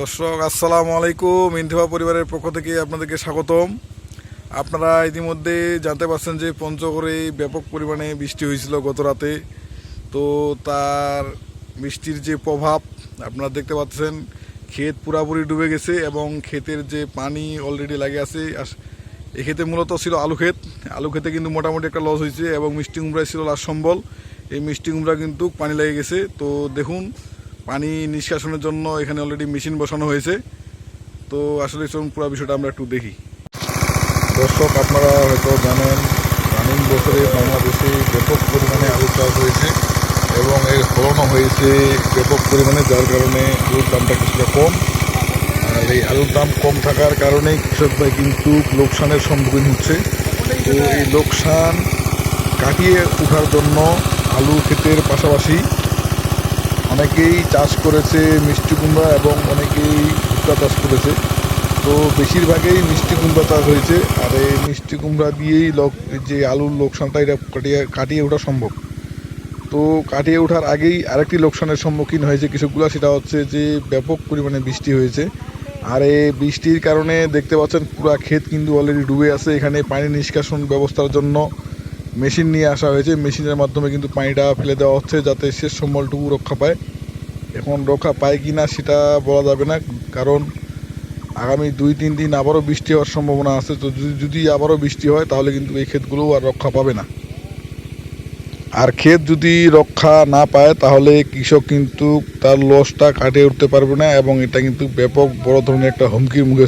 দর্শক, আসসালামু আলাইকুম। ইন্থিবা পরিবারের পক্ষ থেকে আপনাদেরকে স্বাগতম। আপনারা ইতিমধ্যে জানতে পারছেন যে পঞ্চগড়ে ব্যাপক পরিমাণে বৃষ্টি হয়েছিল গত রাতে তো তার বৃষ্টির যে প্রভাব, আপনারা দেখতে পাচ্ছেন, ক্ষেত পুরাপুরি ডুবে গেছে এবং ক্ষেতের যে পানি অলরেডি লাগে আছে এই মূলত ছিল আলু ক্ষেত। আলু ক্ষেতে কিন্তু মোটামুটি একটা লস হয়েছে এবং মিষ্টি কুমড়ায় ছিল লাশ সম্বল। এই মিষ্টি কুমড়া কিন্তু পানি লেগে গেছে। তো দেখুন পানি নিষ্কাশনের জন্য এখানে অলরেডি মেশিন বসানো হয়েছে। তো আসলে চলুন পুরো বিষয়টা আমরা একটু দেখি। দর্শক, আপনারা হয়তো জানেন, রানিং বছরে বাংলাদেশে ব্যাপক পরিমাণে আলু চাষ হয়েছে এবং এর ফলনও হয়েছে ব্যাপক পরিমাণে, যার কারণে আলুর দামটা কিছুটা কম। আর এই আলুর দাম কম থাকার কারণে কৃষক ভাই কিন্তু লোকসানের সম্মুখীন হচ্ছে। তো এই লোকসান কাটিয়ে ওঠার জন্য আলু ক্ষেতের পাশাপাশি অনেকেই চাষ করেছে মিষ্টি কুমড়া এবং অনেকেই ভুট্টা চাষ করেছে। তো বেশিরভাগই মিষ্টি কুমড়া চাষ হয়েছে। আর এই মিষ্টি কুমড়া দিয়েই লোক যে আলুর লোকসানটা এটা কাটিয়ে কাটিয়ে ওঠা সম্ভব। তো কাটিয়ে ওঠার আগেই আরেকটি লোকসানের সম্মুখীন হয়েছে কৃষকগুলো, সেটা হচ্ছে যে ব্যাপক পরিমাণে বৃষ্টি হয়েছে। আর এই বৃষ্টির কারণে দেখতে পাচ্ছেন পুরা ক্ষেত কিন্তু অলরেডি ডুবে আছে। এখানে পানি নিষ্কাশন ব্যবস্থার জন্য মেশিন নিয়ে আসা হয়েছে। মেশিনের মাধ্যমে কিন্তু পানিটা ফেলে দেওয়া হচ্ছে যাতে শেষ সম্বলটুকু রক্ষা পায়। এখন রক্ষা পায় কি না সেটা বলা যাবে না, কারণ আগামী দুই, তিন দিন আবারও বৃষ্টি হওয়ার সম্ভাবনা আছে। তো যদি আবারও বৃষ্টি হয়, তাহলে কিন্তু এই ক্ষেতগুলোও আর রক্ষা পাবে না। আর ক্ষেত যদি রক্ষা না পায়, তাহলে কৃষক কিন্তু তার লসটা কাটিয়ে উঠতে পারবে না এবং এটা কিন্তু ব্যাপক বড় ধরনের একটা হুমকির মুখে